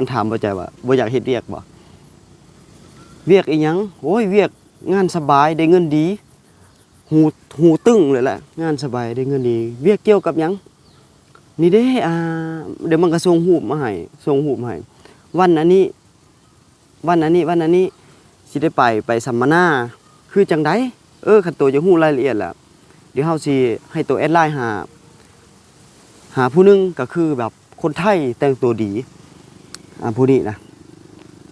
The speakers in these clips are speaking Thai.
มันถามบ่ใจว่าบ่อยากเฮ็ดเวียกบ่เวียกอีหยังโอ้ยเวียกงานสบายได้เงินดีหูหูตึงเลยแหละงานสบายได้เงินดี เวียกเกี่ยวกับหยังนี่เด้อ่าเดี๋ยวมันก็ส่งรูมาให้ส่งรูปมาให้วันอันนี้ วันอันนี้วันอันนี้สิได้ไปไปสัมมนาคือจังไดเออคันตัวจะฮู้รายละเอียดแหละเดี๋ยวเฮาสิให้ตัวแอดไลน์หา หาผู้นึงก็คือแบบคนไทยแต่งตัวดี ผู้นี้นะ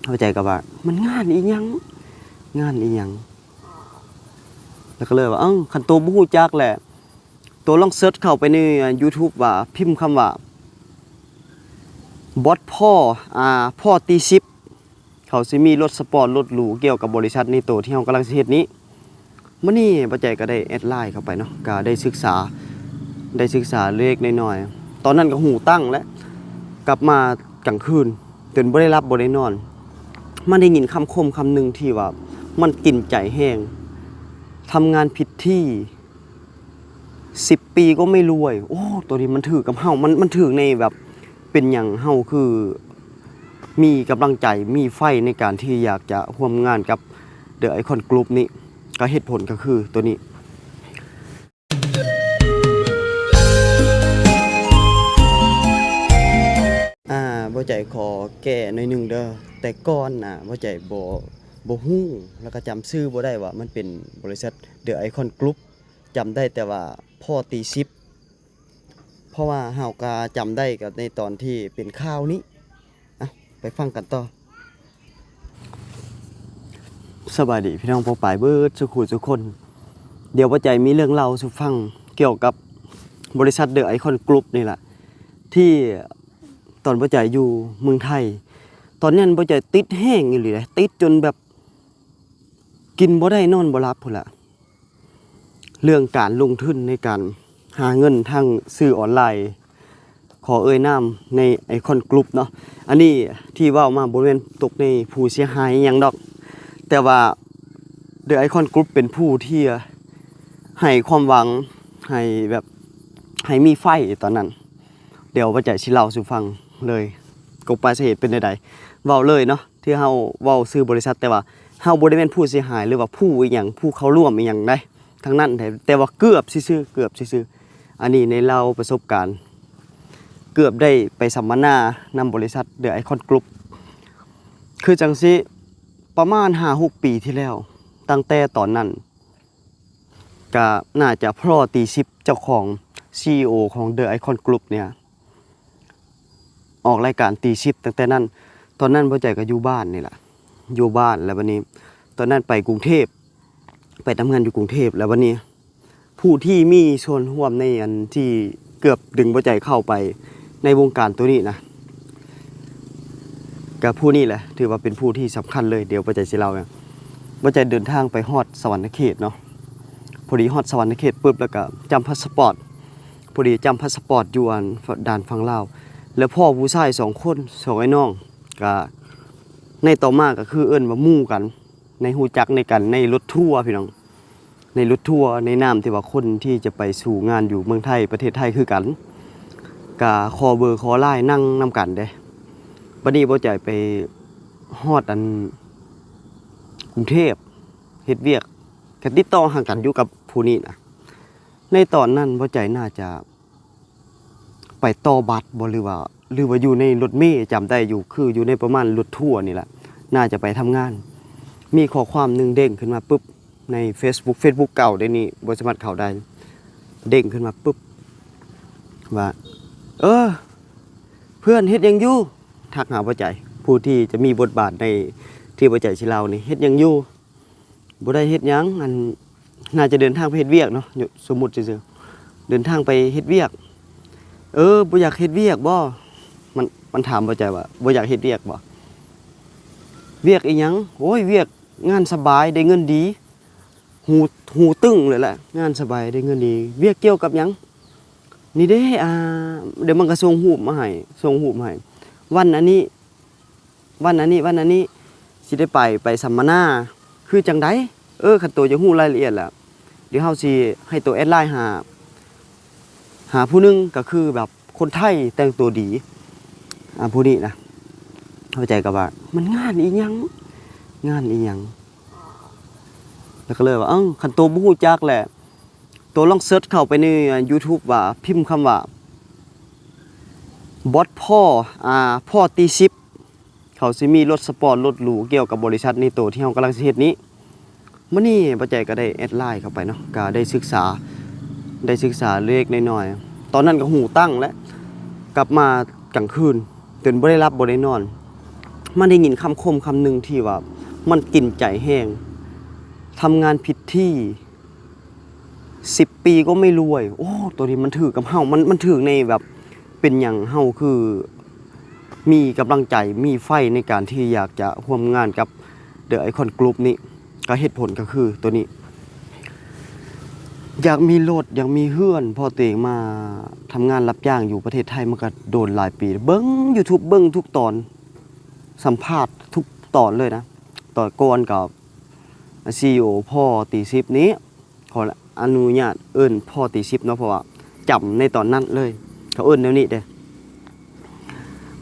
เข้าใจกับว่า มันงานอีหยัง งานอีหยัง แล้วก็เลยว่าเอ้าคันตัวบู้จักแหละ ตัวลองเซิร์ชเข้าไปใน YouTube ว่า พิมพ์คำว่าบอสพ่ออ่าพ่อตีซิปเขาสิมีรถสปอร์ตรถหรูเกี่ยวกับบริษัทนี้ตัวที่เฮากำลังเฮ็ดนี้มื้อนี้ปัจจัยก็ได้แอดไลน์เข้าไปเนาะก็ได้ศึกษาได้ศึกษาเล็กน้อยๆตอนนั้นก็หูตั้งแล้วกลับมากลางคืน จนบ่ได้รับบ่ได้นอน มันได้ยินคำคมคำหนึ่งที่ว่า มันกินใจแห้งทำงานผิดที่สิบปีก็ไม่รวย โอ้ ตัวนี้มันถือกับเฮามันมันถือในแบบเป็นอย่างเฮาคือ มีกำลังใจมีไฟในการที่อยากจะร่วมงานกับเดอะไอคอนกรุ๊ปนี้ก็เหตุผลก็คือตัวนี้ ใจขอแก้หน่อยหนึ่งเด้อแต่ก่อนน่ะบ่ใจบ่บ่ฮู้แล้วก็จำชื่อบ่ได้ว่ามันเป็นบริษัท The Icon Group จำได้แต่ว่าพ่อตีซิปเพราะว่าเฮาก็จำได้กับในตอนที่เป็นข่าวนี้อะไปฟังกันต่อ สบายดีพี่น้องปอปายเบิดสุขุทุคน เดี๋ยวบ่าใจมีเรื่องเล่าสู่ฟังเกี่ยวกับบริษัท The Icon Group นี่แหละที่ อนบ่ใจอยู่เมืองไทย ตอนนั้นบ่ใจติดแห้งอีหลีเลยติดจนแบบกินบ่ได้นอนบ่หลับพุ่นละเรื่องการลงทุนในการหาเงินทางสื่อออนไลน์ ขอเอ่ยนามในไอคอนกลุ่มเนาะอันนี้ที่ว้ามาบ่แม่นตกในผู้เสียหายยังดอก แต่ว่าเดอะไอคอนกรุ๊ปเป็นผู้ที่ให้ความหวังให้แบบให้มีไฟตอนนั้น เดี๋ยวว่าจะชิเล่าสู่ฟัง เลยกบปลายสาเหตุเป็นใดๆเว้าเลยเนาะที่เฮาเว้าซื้อบริษัทแต่ว่าเฮาบ่ได้เป็นผู้เสียหายหรือว่าผู้อีหยังผู้เขาร่วมอีหยังได้ทั้งนั้นแต่แต่ว่าเกือบซื่อเกือบซื่ออันนี้ในเราประสบการณ์ เกือบได้ไปสัมมนานำบริษัทเดอะไอคอนกรุ๊ปคือจังสิประมาณ5-6ปีที่แล้ว ตั้งแต่ตอนนั้นก็น่าจะพ่อตีซิปเจ้าของ CEO ของ The Icon Group เนี่ย ออกรายการตีชิปตั้งแต่นั้น ตอนนั้นพ่อใจก็อยู่บ้านนี่แหละอยู่บ้านแล้ววันนี้ ตอนนั้นไปกรุงเทพ ไปทำงานอยู่กรุงเทพแล้ววันนี้ ผู้ที่มีส่วนร่วมในอันที่เกือบดึงพ่อใจเข้าไปในวงการตัวนี้นะกับผู้นี้แหละ ถือว่าเป็นผู้ที่สำคัญเลยเดี๋ยวพ่อใจสิเล่าเนี่ยพ่อใจเดินทางไปฮอดสวรรค์เขตเนาะพอดีฮอดสวรรค์เขตปุ๊บแล้วก็จำพาสปอร์ตพอดีจำพาสปอร์ตอยู่อันด่านฝั่งลาว แล้วพ่อผู้ชายสองคนสองไอ้น้องก็ในต่อมาก็คือเอิ้นว่ามู่กัน ในหูจักในกันในรถทัวร์พี่น้อง ในรถทัวร์ในนามที่ว่าคนที่จะไปสู่งานอยู่เมืองไทยประเทศไทยคือกันก็ขอเบอร์ขอไลน์นั่งนำกันเด้บัดนี้บ่ใจไปฮอดอันกรุงเทพเฮ็ดเวียกก็ติดต่อห่างกันอยู่กับผู้นี้นะในตอนนั้นบ่ใจน่าจะ ไปต่อบัตรบหรือว่า หรือว่าอยู่ในรถเมล์จำได้อยู่คืออยู่ในประมาณรถทัวร์นี่แหละน่าจะไปทำงาน มีข้อความหนึงเด้งขึ้นมาปุ๊บใน Facebook Facebook เก่าได้นี่บ่สามารถเขาได้ เด้งขึ้นมาปุ๊บว่าเออ เพื่อนเฮ็ดยังอยู่ทักหาบ่ใจผู้ที่จะมีบทบาทในที่บ่ใจสิเล่านี่เฮ็ดยังอยู่บ่ได้เฮ็ดยังอันน่าจะเดินทางไปเฮ็ดเวียกเนาะสมมุติซื่อเดินทางไปเฮ็ดเวียก เออบ่อยากเฮ็ดเวียกบ่ มันมันถามบ่ใจว่าบ่อยากเฮ็ดเวียกบ่ เวียกอีหยังโอ้ยเวียกงานสบายได้เงินดี หูหูตึงเลยแหละ งานสบายได้เงินดี เวียกเกี่ยวกับหยัง นี่เด้อ่าเดี๋ยวมันก็ส่งรูปมาให้ส่งรูปมาให้วันอันนี้ วันอันนี้วันอันนี้สิได้ไปไปสัมมนาคือจังไดเออคันตัวจะฮู้รายละเอียดแหละเดี๋ยวเฮาสิให้ตัวแอดไลน์หา หาผู้นึงก็คือแบบคนไทยแต่งตัวดีอ่าผู้นี้นะเข้าใจกับว่า มันงานอีหยัง งานอีหยัง แล้วก็เลยว่าเอ้าคันโตวบู้จักแหละ ตัวลองเซิร์ชเข้าไปใน YouTube ว่าพิมพ์คำว่าบอสพ่ออ่าพ่อตีซิปเขาสิมีรถสปอร์ตรถหรูเกี่ยวกับบริษัทนี้ตัวที่เฮากำลังเฮ็ดนี้มื้อนี้ปัจจัยก็ได้แอดไลน์เข้าไปเนาะก็ได้ศึกษา ได้ศึกษาเล็กน้อยๆตอนนั้นก็หูตั้งแล้วกลับมากลางคืนตื่นบ่ได้รับบ่ได้นอน มันได้ยินคำคมคำหนึ่งที่ว่า มันกินใจแห้งทำงานผิดที่สิบปีก็ไม่รวย โอ้ ตัวนี้มันถือกับเฮามันมันถือในแบบเป็นอย่างเฮาคือ มีกำลังใจมีไฟในการที่อยากจะร่วมงานกับเดอะไอคอนกรุ๊ปนี้ก็เหตุผลก็คือตัวนี้ อยากมีรถอยากมีเฮือนพอตัวเองมาทำงานรับจ้างอยู่ประเทศไทยมันก็โดนหลายปี เบิ้ง YouTube เบิ้งทุกตอนสัมภาษณ์ทุกตอนเลยนะต่อนก่อนกับซีอพ่อตีซิปนี้ขออนุญาตเอิ้นพ่อตีซิปเนาะเพราะว่าจำในตอนนั้นเลย เขาเอิ้นแนวนี้เด้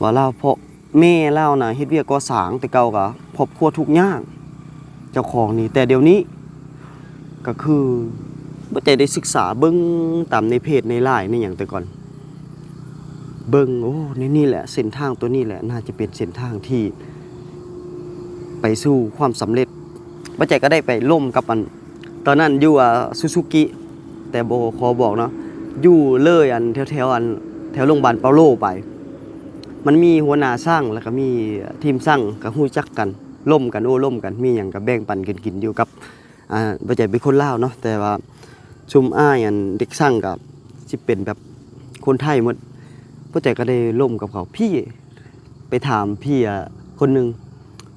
ว่าเล่าพ่อแม่เล่านะเฮ็ดเวียกก่อสร้างแต่เก่าก็ครอบครัวทุกข์ยากเจ้าของนี่แต่เดี๋ยวนี้ ก็คือ บ่ได้ได้ศึกษาเบิ่งตามในเพจในไลน์ในหยังแต่ก่อน เบิ่งโอ้ในนี่แหละ เส้นทางตัวนี้แหละ น่าจะเป็นเส้นทางที่ ไปสู่ความสำเร็จบ่ใจก็ได้ไปล่มกับอัน ตอนนั้นอยู่อะซูซูกิแต่โบขอบอกเนาะอยู่เลยอันแถวๆอันแถวโรงพยาบาลเปาโลไป มันมีหัวหน้าสร้างแล้วก็มีทีมสร้างก็ฮู้จักกันล่มกันโอ้ล่มกันมีหยังก็แบ่งปันกันกินอยู่กับอ่าบ่ใจเป็นคนลาวเนาะแต่ว่า ชุมอ้ายอันเด็กสร้างก็สิเป็นแบบคนไทยหมดบ่ใจก็ได้ล่มกับเขาพี่ไปถามพี่อะคนหนึ่ง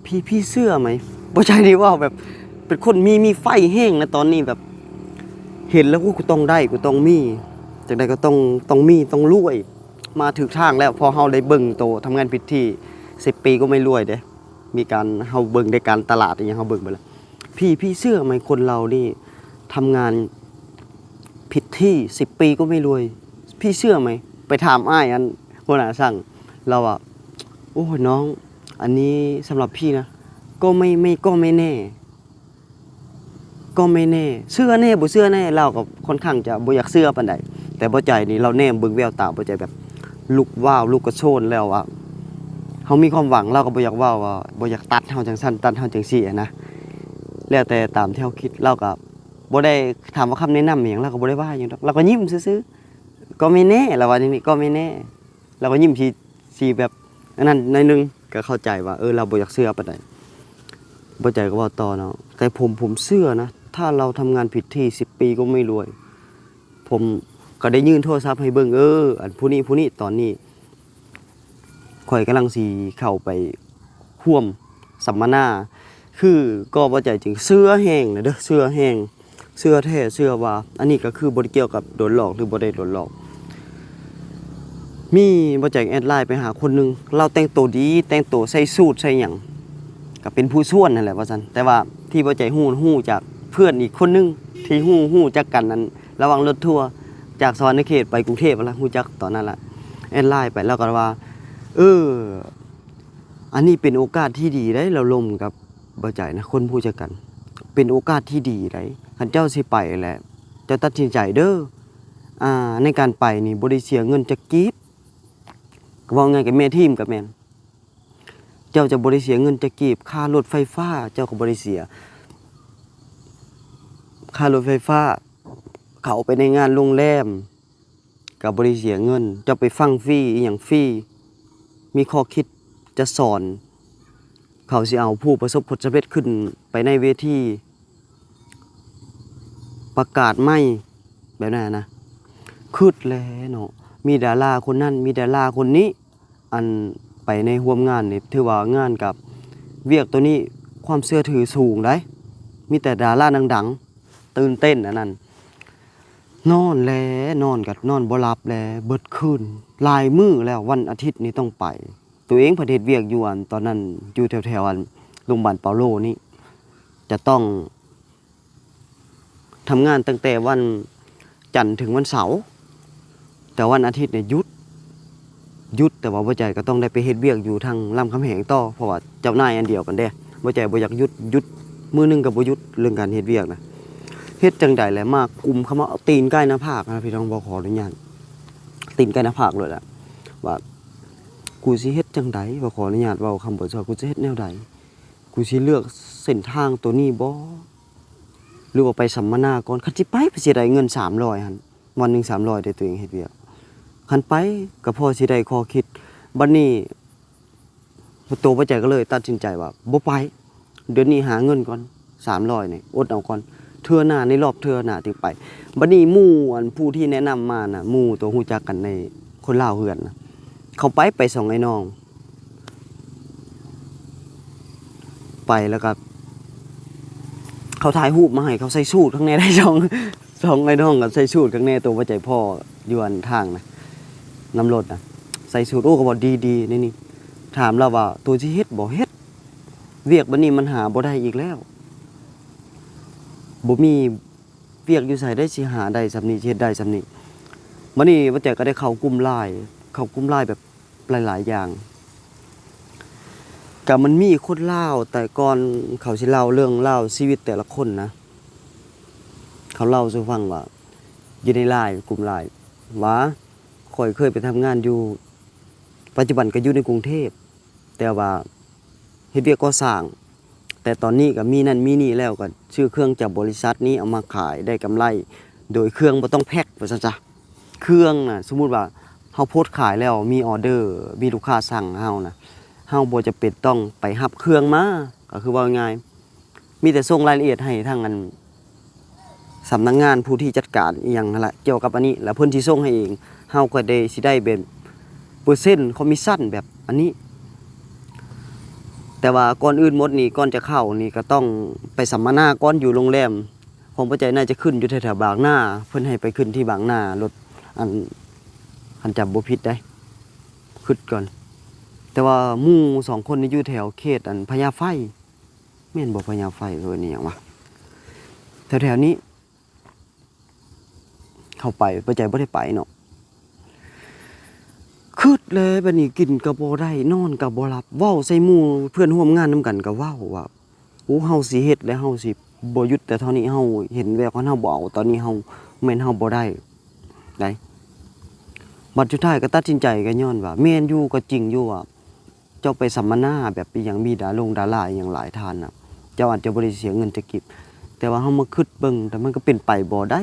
พี่พี่เสื้อไหมบ่ใจดีว่าแบบเป็นคนมีมีไฟแห้งนะตอนนี้แบบ เห็นแล้วกูต้องได้กูต้องมีจากใดก็ต้องต้องมีต้องรวย มาถึงทางแล้วพอเฮาได้เบิ่งโตทำงานผิดที่สิบปีก็ไม่รวยเด้มีการเฮาเบิ่งในการตลาดอย่างเฮาเบิ่งไปแล้วพี่พี่เชื่อไหมคนเรานี่ทำงาน ผิดที่สิบปีก็ไม่รวย พี่เชื่อไหม ไปถามอ้ายอันหัวหน้าสั่งเราอะโอ้ยน้อง อันนี้สำหรับพี่นะ ก็ไม่ไม่ก็ไม่แน่ ก็ไม่แน่เชื่อแน่บ่เชื่อแน่เราก็ค่อนข้างจะบ่อยากเชื่อปานใดแต่บ่ใจนี่เราแน่เบิ่งแววตาบ่ใจแบบลุกว้าวลุกกระโชนแล้วอะเฮามีความหวังเราก็บ่อยากว้าวว่าบ่อยากตัดเฮาจังซั่นตัดเฮาจังซี่นะแล้วแต่ตามที่เฮาคิดเราก็บ่ บ่ได้ถามว่าคำแนะนำอหยังเราก็บ่ได้ว่าหยังดอกเราก็ยิ้มซื่อๆก็ไม่แน่เราว่าอย่างนี้ก็ไม่แน่เราก็ยิ้มทีสีแบบอันนั้นหนอยหนึงก็เข้าใจว่าเออเราบ่อยากเชื่อปานใดบ่ใจก็ว่าต่อเนาะแต่ผมผมเชื่อนะ ถ้าเราทำงานผิดที่สิบปีก็ไม่รวย ผมก็ได้ยื่นโทรศัพท์ให้เบิ่งเอออันผู้นี้ผู้นี้ตอนนี้ข่อยกำลังสีเข้าไปห่วมสัมมนา คือก็บ่ใจจริงเสื้อแห้งนะเด้อเสื้อแห้ง เสื้อแท้เสื้อว่า อันนี้ก็คือบ่ได้เกี่ยวกับโดนหลอกหรือบ่ได้โดนหลอก มีบ่ใจแอดไลน์ไปหาคนหนึง เราแต่งตัวดี แต่งตัวใส่สูทใส่หยังก็เป็นผู้ส่วนนั่นแหละว่าซั่นแต่ว่าที่บ่ใจฮู้ฮู้จากเพื่อนอีกคนนึง ที่ฮู้ฮู้จักกันนั้น ระหว่างรถทัวร์จากสวรรณเขตไปกรุงเทพแล้วฮู้จักตอนนั้นละแอดไลน์ไปแล้วก็ว่า เออ อันนี้เป็นโอกาสที่ดีได้เราลมกับบ่ใจนะคนผู้จักกัน เป็นโอกาสที่ดีได้ คันเจ้าสิไปแหละเจะตัดสินใจเด้ออ่าในการไปนี่บ่ได้เสียเงินจักกีบก็ว่าไงกับแม่ทีมกับแม่นเจ้าจะบริเสียเงินจะกีบค่ารถไฟฟ้า เจ้าก็บริเสีย ค่ารถไฟฟ้า เขาไปในงานโรงแรมกับบริเสียเงินเจ้าไปฟังฟรีอย่างฟรีมีข้อคิดจะสอน เขาสิเอาผู้ประสบผลสำเร็จขึ้นไปในเวที ประกาศไม่แบบนั้นนะคืดแล้วเนาะมีดาราคนนั้นมีดาราคนนี้ อันไปในห่วมงานนี่ถือว่างานกับเวียกตัวนี้ความเชื่อถือสูงได้มีแต่ดาราดังๆ ตื่นเต้นอันนั้นนอนแลนอนกับนอนบ่หลับแลเบิดคืนลายมื้อแล้ววันอาทิตย์นี้ต้องไป ตัวเองประเทศเวียกอยู่อันตอนนั้นอยู่แถวๆอันโรงพยาบาลเปาโลนี่จะต้อง ทำงานตั้งแต่วันจันทร์ถึงวันเสาร์แต่วันอาทิตย์เนี่ยหยุดหยุดแต่ว่าบ่ใจก็ต้องได้ไปเฮ็ดเวียกอยู่ทางลำคำแหงต่อเพราะว่าเจ้านายอันเดียวกันเด้บ่ใจบ่อยากหยุดหยุดมือนึงก็บ่หยุดเรื่องการเฮ็ดเวียกนะเฮ็ดจังใดแหละมากกุมคำว่าเอาตีนใกล้หน้าผากนะพี่น้องบ่ขออนุญาตตีนใกล้หน้าผากเลยล่ะว่ากูสิเฮ็ดจังใดบ่ขออนุญาตเว้าคำบ่ซอกูจะเฮ็ดแนวใดกูสิเลือกเส้นทางตัวนี้บ่ หรือว่าไปสัมมนาก่อนคันสิไปไปสิได้เงิน300หั่นวันหนึง300ได้ตัวเองเฮ็ดเวียกหันไปก็พอสิได้ข้อคิดบัดนี้ตัวปัจจัยก็เลยตัดสินใจว่าบ่ไป เดี๋ยวนี้หาเงินก่อน300นี่อดเอาก่อนเทื่อหน้าในรอบเทื่อหน้าถึงไปบัดนี้หมู่อันผู้ที่แนะนำมาน่ะหมู่ตัวฮู้จักกันในคนลาวเฮือนนะเขาไปไปส่องไอ้น้อง ไปแล้วก็ เขาถ่ายรูปมาให้เขาใส่สูทข้างในได้ช่องช่องไอ้น้องกับใส่สูทข้างในตัวปัจจัยพ่อยู่อันทางนะน้ำรถนะใส่สูตรโอ้ก็บอกดีดีนี่นี่ถามเราว่า ตัวที่เฮ็ดบ่เฮ็ดเวียกบันนี้มันหาบ่ได้อีกแล้วบ่มีเวียกอยู่ใส่ได้สิหาได้สำนี้เฮ็ดได้สำนี้บัดนี้ว่าแต่ก็ได้เข้ากลุ่มไลน์เข้ากลุ่มไลน์แบบหลาย ๆ อย่าง ก็มันมีคนเล่าแต่ก่อนเขาสิเล่าเรื่องเล่าชีวิตแต่ละคนนะ เขาเล่าสู่ฟังว่าอยู่ในไลน์กลุ่มไลน์ว่าข่อยเคยไปทำงานอยู่ ปัจจุบันก็อยู่ในกรุงเทพ แต่ว่าเฮ็ดเวียกก่อสร้าง แต่ตอนนี้ก็มีนั่นมีนี่แล้วก็ชื่อเครื่องจากบริษัทนี้เอามาขายได้กำไร โดยเครื่องบ่ต้องแพ็คว่าซั่นจ้ะเครื่องน่ะสมมุติว่าเฮาโพสต์ขายแล้วมีออเดอร์ มีลูกค้าสั่งเฮานะ เฮาบ่จะเป็นต้องไปรับเครื่องมาก็คือว่าง่ายมีแต่ส่งรายละเอียดให้ทางอันสำนักงานผู้ที่จัดการอีหยังนั่นแหละเกี่ยวกับอันนี้ แล้วเพิ่นสิส่งให้เองเฮาก็ได้สิได้เป็นเปอร์เซ็นต์คอมมิชชั่นแบบอันนี้ แต่ว่าก่อนอื่นหมดนี่ก่อนจะเข้านี่ก็ต้องไปสัมมนาก่อนอยู่โรงแรมผมปัจจัยน่าจะขึ้นอยู่แถวๆบางหน้า เพิ่นให้ไปขึ้นที่บางหน้ารถอันอันจำบ่ผิดได้ขึ้นก่อน แต่ว่ามู่สองคนนี่อยู่แถวเขตอันพญาไฟแม่นบ่พญาไฟเลยนี่หยังวะแถวๆนี้ เข้าไปปัจจัยบ่ได้ไปเนาะคืดเลยบัดนี้กินก็บ่ได้นอนก็บ่หลับเว้าใส่หมู่เพื่อนร่วมงานนํกันก็เว้าว่าโอ้เฮาสิเฮ็ดและเฮาสิบ่ยุดแต่เท่านี้เฮาเห็นแววของเฮาบ่เอาตอนนี้เฮาแม่นเฮาบ่ได้ได้บัดสุดท้ายก็ตัดสินใจก็ย้อนว่าแม่นอยู่ก็จริงอยู่ว่า เจ้าไปสัมมนาแบบอีหยังมีดาลงดาราอย่างหลายทานน่ะ เจ้าอาจจะบ่ได้เสียเงินจะก็บแต่ว่าเฮามาคิดเบิ่งแต่มันก็เป็นไปบ่ได้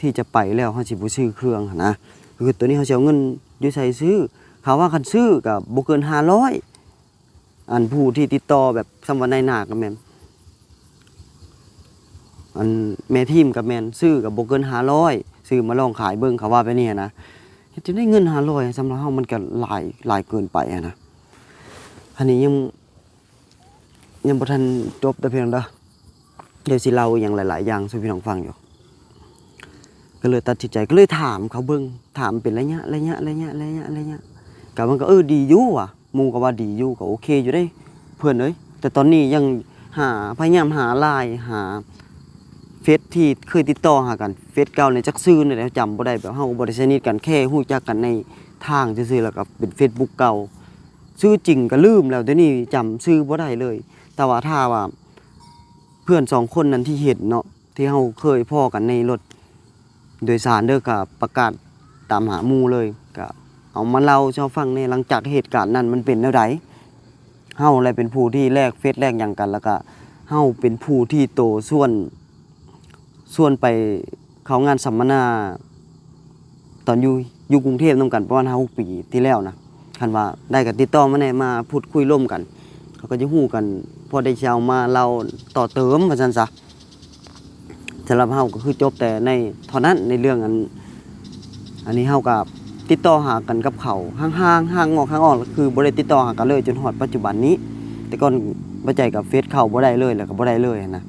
ที่จะไปแล้วเฮาสิบ่ซื้อเครื่องนะคือตัวนี้เฮาสิเอาเงินอยู่ใส่ซื้อเขาว่าคันซื้อกับบ่เกินห้าร้อยอันผู้ที่ติดต่อแบบสำวันในหนากับแมนอันแม่ทีมกับแมนซื้อกับบ่เกินห้าร้อยซื้อมาลองขายเบิ่งเขาว่าไปเนี่ยนะจะได้เงินห้าร้อยสำหรับเฮามันก็หลายหลายเกินไปนะ อันนี้ยังยังบ่ทันจบแต่เพียงเด้อเดี๋ยวสิเล่าอย่างหลาย ๆ อย่างสู่พี่น้องฟังอยู่ ก็เลยตัดสินใจก็เลยถามเขาเบิ่งถามเป็นระยะระยะระยะระยะระยะก็มันก็เออดีอยู่ว่ะหมูก็ว่าดีอยู่ก็โอเคอยู่ได้ เพื่อนเอ้ยแต่ตอนนี้ยังหาพยายามหาไลน์หาเฟซที่เคยติดต่อหากันเฟซเก่าในจักซื้อเนี่ยแหละจำบ่ได้แบบเฮาก็บ่ได้สนิทกันแค่ฮู้จักกันในทางซื่อๆแล้วก็เป็น Facebook เก่า ชื่อจริงก็ลืมแล้วเดี๋ยวนี้จำชื่อบ่ได้เลย แต่ว่าถ้าว่าเพื่อนสองคนนั้นที่เห็นเนาะที่เฮาเคยพ้อกันในรถโดยสารเด้อกับประกาศตามหาหมู่เลยก็เอามาเล่าชาวฟังในหลังจากเหตุการณ์นั้นมันเป็นแนวใดเฮาอะไรเป็นผู้ที่แลกเฟซแลกหยังกันแล้วก็เฮาเป็นผู้ที่โตส่วนส่วนไปเขางานสัมมนา ตอนอยู่อยู่กรุงเทพนํกันประมาณ5-6ปีที่แล้วนะ คันว่าได้ก็ติดต่อมาแน่มาพูดคุยร่วมกัน เขาก็จะฮู้กัน พอได้เชาวมาเราต่อเติมว่าซั่นซะสำหรับเฮาก็คือจบแต่ในเท่านั้นในเรื่องอัน อันนี้เฮากับติดต่อหากันกับเขาห่างๆห่างออกห่างออกคือบ่ได้ติดต่อหากันเลยจนฮอดปัจจุบันนี้ แต่ก่อนบ่ใจกับเฟซเขาบ่ได้เลยแล้วก็บ่ได้เลยนะ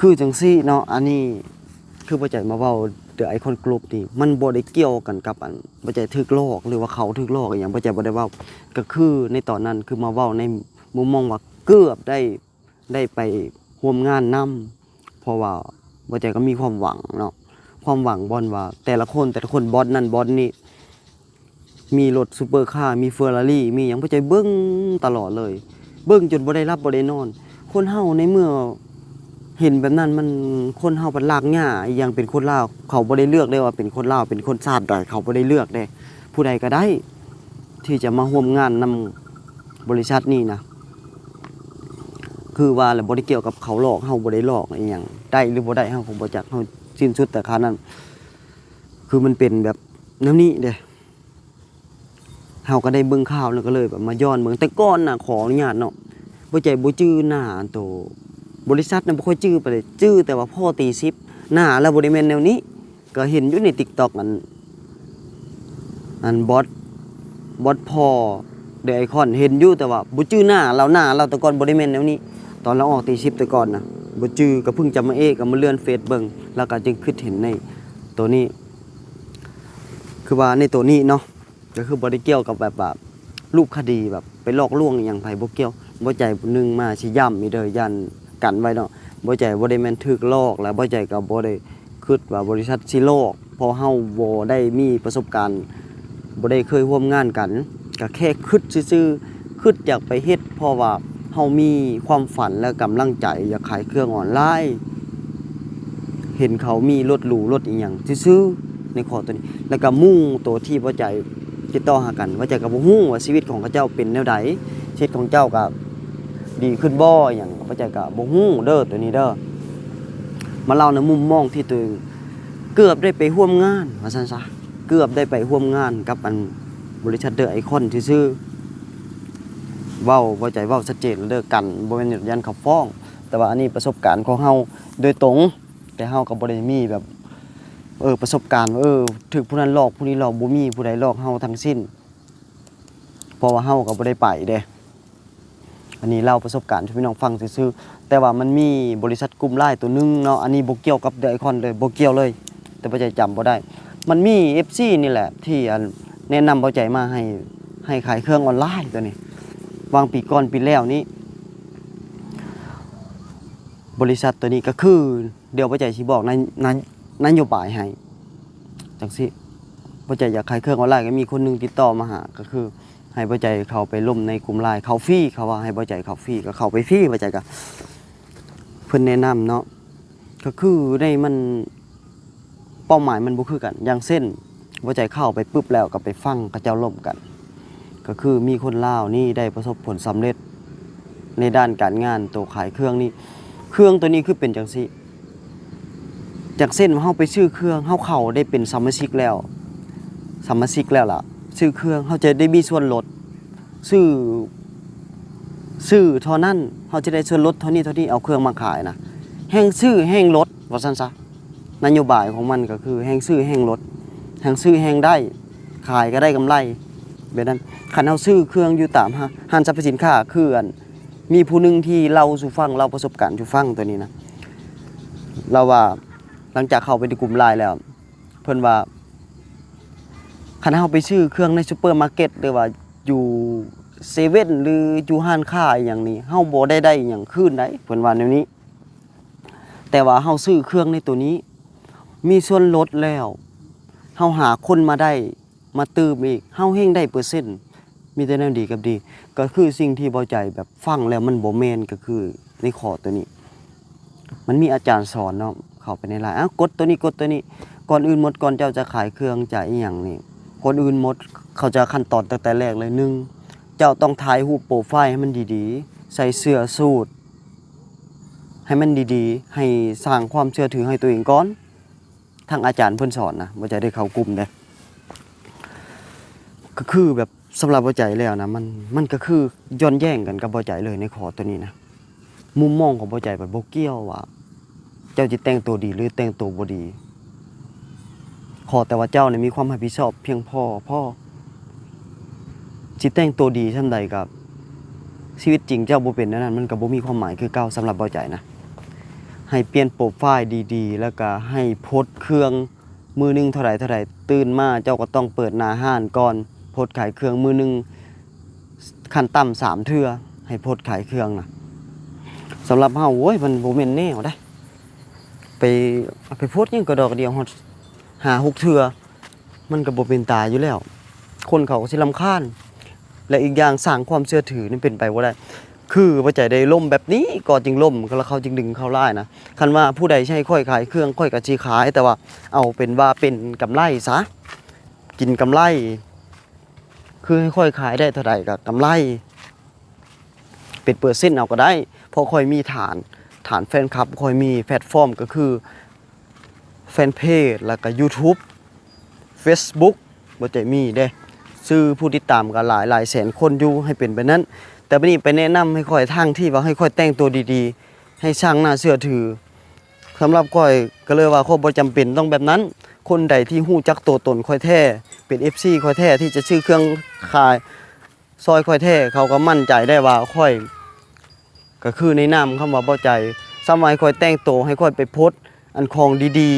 คือจังซี่เนาะอันนี้คือบ่ใจมาเว้า เดอะไอคอนกรุ๊ปนี่มันบ่ได้เกี่ยวกันกับอันบ่ใจถึกลอกหรือว่าเขาถึกลอกอหยังบ่ใจบ่ได้เว้าก็คือในตอนนั้นคือมาเว้าในมุมมองว่าเกือบได้ได้ไปร่วมงานนํเพราะว่าบ่ใจก็มีความหวังเนาะความหวังบอลว่า แต่ละคนแต่ละคนบอลนั่นบอลนี่มีรถซูเปอร์คาร์มีเฟอร์รารี่มีหยังบ่ใจเบิ่งตลอดเลย เบิ่งจนบ่ได้รับบ่ได้นอน คนเฮาในเมื่อ เห็นแบบนั้นมันคนเฮาเป็นลากหญ้าอีหยังเป็นคนลาวเขาบ่ได้เลือกได้ว่าเป็นคนลาวเป็นคนชาติใดเขาบ่ได้เลือกเด้ผู้ใดก็ได้ ที่จะมาร่วมงานนำบริษัทนี้นะคือว่าแล้วบ่ได้เกี่ยวกับเขาหลอกเฮาบ่ได้หลอกอีหยังได้หรือบ่ได้เฮาคงบ่จักเฮาสิ้นสุดแต่ค่านั้นคือมันเป็นแบบแนวนี้เด้เฮาก็ได้เบิ่งข่าวแล้วก็เลยแบบมาย้อนเบิ่งแต่ก่อนน่ะขออนุญาตเนาะบ่ใจบ่จื้อหน้าอันโต บริษัทน่ะบ่ค่อยจื้อไปเลยจื้อแต่ว่าพ่อตีซิปหน้าแล้วบ่ได้แม่นแนวนี้ ก็เห็นอยู่ใน TikTok อัน อันบอสบอสพอเดไอคอนเห็นอยู่แต่ว่าบ่จื้อหน้าเราหน้าเราแต่ก่อนบ่ได้แม่นแนวนี้ ตอนเราออกตี10แต่ก่อนนะบ่จื้อก็เพิ่งจะมาเอกก็มาเลื่อนเฟซเบิ่งแล้วก็จึงคิดเห็นในตัวนี้ คือว่าในตัวนี้เนาะก็คือบ่ได้เกี่ยวกับแบบแบบรูปคดีแบบไปลอกลวงอย่างไผบ่เกี่ยวบ่ใจหนึงมาสิย้ำมีเด้อยัน กันไว้เนาะบ่ใจบ่ได้แม่นถูกลอกแล้วบ่ใจก็บ่ได้คิดว่าบริษัทสิลอกเพอเฮาบ่ได้มีประสบการณ์บ่ได้เคยร่วมงานกันก็แค่คิดซื่อๆคิดอยากไปเฮ็ดเพราะว่าเฮามีความฝันและกำลังใจอยากขายเครื่องออนไลน์เห็นเขามีรถหรูรถอีหยังซื่อๆในขอตัวนี้แล้วก็มุ่งตัวที่บ่ใจติดต่อหากันว่าใจก็บ่ฮู้ว่าชีวิตของเขาเจ้าเป็นแนวใดชีวิตของเจ้าก็ ดีขึ้นบ่อหยังบ่ใจก็บ่ฮู้เด้อตัวนี้เด้อมาเล่าในมุมมองที่ตัวเองเกือบได้ไปร่วมงานว่าซั่นซะเกือบได้ไปร่วมงานกับอันบริษัทเดอะไอคอนซื่อเว้าบ่ใจเว้าชัดเจนเด้อกันบ่แม่นยันเขาฟ้อง แต่ว่าอันนี้ประสบการณ์ของเฮาโดยตรง แต่เฮาก็บ่ได้มีแบบเออประสบการณ์เออถึกผู้นั้นหลอกผู้นี้หลอกบ่มีผู้ใดหลอกเฮาทั้งสิ้นเพราะว่าเฮาก็บ่ได้ไปเด้ อันนี้เล่าประสบการณ์ให้พี่น้องฟังซื่อๆแต่ว่ามันมีบริษัทกลุ่มไลน์ตัวหนึงเนาะอันนี้โบเกี่ยวกับเดอะไอคอนเลยโบเกี่ยวเลย แต่บ่ใจจำบ่ได้ มันมี FC นี่แหละ ที่แนะนำเบาใจมาให้ให้ขายเครื่องออนไลน์ตัวนี้วางปีก่อนปีแล้วนี้บริษัทตัวนี้ก็คือ เดี๋ยวเบาใจสิบอกนายนายนนโยบายให้จังสิเบาใจอยากขายเครื่องออนไลน์ก็มีคนหนึงติดต่อมาหาก็คือ ให้เบาใจเขาไปล่มในกลุ่มไลน์เขาฟรีเขาว่าให้เบาใจเขาฟรีก็เขาไปฟรีเบาใจก็เพิ่นแนะนำเนาะก็คือได้มันเป้าหมายมันบ่คือกันอย่างเส้นว่ใจเข้าไปปุ๊บแล้วก็ไปฟังกระเจ้าล่มกัน ก็คือมีคนลาวนี่ได้ประสบผลสำเร็จในด้านการงานตัวขายเครื่องนี่เครื่องตัวนี้คือเป็นจังซี่จากเส้นว่าเฮาไปซื้อเครื่องเฮาเข้าได้เป็นสมาชิกแล้วสมาชิกแล้วล่ะ ซื้อเครื่องเฮาจะได้มีส่วนลดซื้อซื้อเท่านั้นเฮาจะได้ส่วนลดเท่านี้เท่านี้เอาเครื่องมาขายนะแห้งซื้อแห้งลดว่าซั่นซะนโยบายของมันก็คือแห้งซื้อแห้งลดแห้งซื้อแห้งได้ขายก็ได้กำไรแบบนั้นคันเฮาซื้อเครื่องอยู่ตามห้าห้างสรรพสินค้าคืออันมีผู้หนึงที่เราสู่ฟังเราประสบการณ์สู่ฟังตัวนี้นะเราว่าหลังจากเข้าไปในกลุ่มไลน์แล้ว เพิ่อนว่า คันเฮาไปซื้อเครื่องในซูเปอร์มาร์เก็ตหรือว่าอยู่เซเว่นหรืออยู่ห้านค้าอย่างนี้เฮาบ่ได้ได้อย่างคืนได้เพิ่นว่าแนวนี้ แต่ว่าเฮาซื้อเครื่องในตัวนี้ มีส่วนลดแล้วเฮาหาคนมาได้มาตืมอีกเฮาเฮงได้เปอร์เซ็นต์มีแต่แนวดีกับดี ก็คือสิ่งที่เบาใจแบบฟังแล้วมันบ่แม่นก็คือในข้อตัวนี้ มันมีอาจารย์สอนเนาะเข้าไปในไลน์อ้าวกดตัวนี้กดตัวนี้ก่อนอื่นหมดก่อนเจ้าจะขายเครื่องจะอีหยังนี่ ก่อนอื่นหมดเขาจะขั้นตอนตั้งแต่แรกเลยหนึ่งเจ้าต้องถ่ายรูปโปรไฟล์ให้มันดีๆ ใส่เสื้อสูทให้มันดีๆ ให้สร้างความเชื่อถือให้ตัวเองก่อนทางอาจารย์เพิ่นสอนนะบ่ใจได้เข้ากลุ่มเด้ก็คือแบบสำหรับบ่ใจแล้วนะมันมันก็คือย้อนแย้งกันกับบ่ใจเลยในขอตัวนี้นะมุมมองของบ่ใจแบบบ่เกี่ยวว่า เจ้าจะแต่งตัวดีหรือแต่งตัวบ่ดี ขอแต่ว่าเจ้าเนี่ยมีความรับผิดชอบเพียงพอพ่อสิแต่งตัวดีช่ำใดกับ ชีวิตจริงเจ้าบ่เป็นแนวนั้นมันก็บ่มีความหมายคือเก่าสำหรับเบ่ใจนะ ให้เปลี่ยนโปรไฟล์ดีๆ แล้วก็ให้โพสต์เครื่องมือหนึงเท่าไหร่เท่าไหร่ตื่นมาเจ้าก็ต้องเปิดหน้าห้านก่อนโพสต์ขายเครื่องมือหนึงขั้นต่ำสามเทื่อให้โพสต์ขายเครื่องนะสำหรับเฮาโว้ยมันบ่แม่นแนวได้ ไปไปโพสต์ยังก็ดอกเดียวฮอด หาหกเทื่อมันก็บ่เป็นตาอยู่แล้ว คนเขาก็สิรำคาญและอีกอย่างสร้างความเชื่อถือนี่เป็นไปบ่าได้คือว่าใจได้ล่มแบบนี้ก็จึงล่มแล้วเขาจึงดึงเข้าไล่นะคันว่าผู้ใดใช้ค่อยขายเครื่องค่อยกะจีขาย แต่ว่าเอาเป็นว่าเป็นกำไรซะกินกำไร คือให้ค่อยขายได้เท่าใดก็กำไร เป็นเปอร์เซ็นต์เอาก็ได้เพราะค่อยมีฐานฐานแฟนคลับค่อยมีแพลตฟอร์มก็คือ แฟนเพจแล้วก็ YouTube Facebook บ่ใจมีเด้ซื้อผู้ติดตามกันหลายหลายแสนคนอยู่ให้เป็นแบบนั้น แต่บัดนี้ไปแนะนำให้ค่อยทางที่ว่าให้ค่อยแต่งตัวดีๆ ให้สร้างหน้าเชื่อถือสำหรับค่อยก็เลยว่าค่อยบ่จำเป็นต้องแบบนั้น คนใดที่ฮู้จักตัวตนค่อยแท้เป็น FC ค่อยแท้ที่จะซื้อเครื่องขายซอยค่อยแท้เขาก็มั่นใจได้ว่าค่อย ก็คือในนามคำว่าบ่ใจสมัยค่อยแต่งตัวให้ค่อยไปโพสต์ อันของดี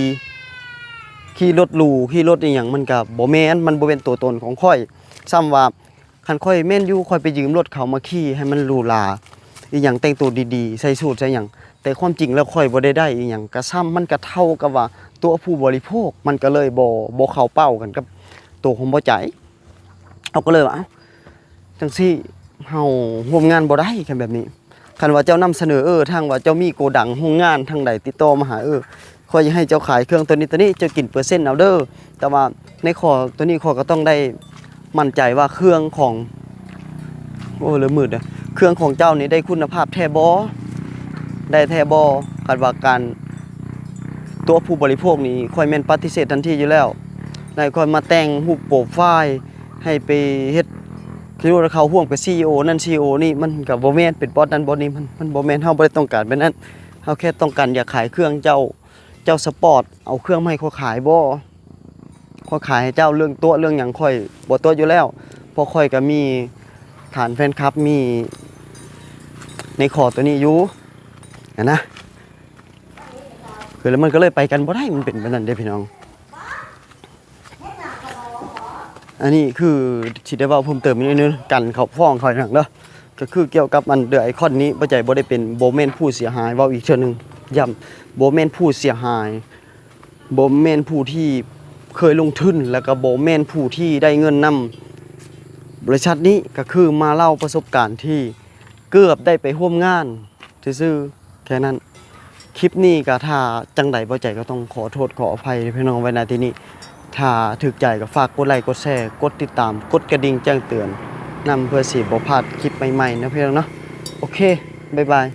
ๆ ขี่รถหรูขี่รถอีหยังมันก็บ่แม่นมันบ่เป็นตัวตนของค่อยซ้ำว่าคันค่อยแม่นอยู่ค่อยไปยืมรถเขามาขี่ให้มันหรูหราอีหยังแต่งตัวดีๆ ใส่สูทใส่หยังแต่ความจริงแล้วค่อยบ่ได้ได้อีหยังก็ซ้ำมันก็เท่ากับว่าตัวผู้บริโภคมันก็เลยบ่บ่เข้าเป้ากันกับตัวของบ่ใจเอาก็เลยว่าเอ้าจังซี่เฮาร่วมงานบ่ได้กันแบบนี้ คันว่าเจ้านำเสนอเออทางว่าเจ้ามีโกดังโรงงานทางใดติดต่อมาหาเออขอยยากให้เจ้าขายเครื่องตัวนี้ตัวนี้เจ้ากินเปอร์เซ็นต์เอาเด้อแต่ว่าในข้อตัวนี้ข้อก็ต้องได้มั่นใจว่าเครื่องของโอ้เหลือมืดอะเครื่องของเจ้านี่ได้คุณภาพแท้บ่ได้แท้บ่คันว่าการตัวผู้บริโภคนี่ค่อยแม่นปฏิเสธทันทีอยู่แล้วได้ค่อยมาแต่งรูปโปรไฟล์ให้ไปเฮ็ด คิดว่าเขาห่วงไป CEO นั่น CEO นี่มันก็บ่แม่นเป็นบอสนั้นบอสนี้มันมันบ่แม่นเฮาบ่ได้ต้องการแบบนั้นเฮาแค่ต้องการอยากขายเครื่องเจ้าเจ้าสปอร์ตเอาเครื่องมาให้เขาขายบ่เขาขายให้เจ้าเรื่องตัวเรื่องหยังค่อยบ่ตัวอยู่แล้วพราะค่อยก็มีฐานแฟนคลับมี ในขอตัวนี้อยู่นะนะคือแล้วมันก็เลยไปกันบ่ได้มันเป็นแบบนั้นเด้พี่น้อง อันนี้คือสิได้เว้าเพิ่มเติมอีกนิดนึงกันเขาฟ้องเขาหนังเด้อก็คือเกี่ยวกับมันเดือไอคอนนี้บ่ใจบ่ได้เป็นโบแมนผู้เสียหายเว้าอีกเทื่อหนึงย้ำโบแมนผู้เสียหายโบแมนผู้ที่เคยลงทุนแล้วก็โบแมนผู้ที่ได้เงินนำบริษัทนี้ก็คือมาเล่าประสบการณ์ที่เกือบได้ไปร่วมงานซื่อๆแค่นั้นคลิปนี้ก็ถ้าจังใดบ่ใจก็ต้องขอโทษขออภัยพี่น้องไว้ณที่นี้ ถ้าถึกใจก็ฝากกดไลค์กดแชร์กดติดตามกดกระดิ่งแจ้งเตือนนำเพื่อสีบพลาดคลิปใหม่ๆนะเพื่อนเนาะโอเค บ๊ายบาย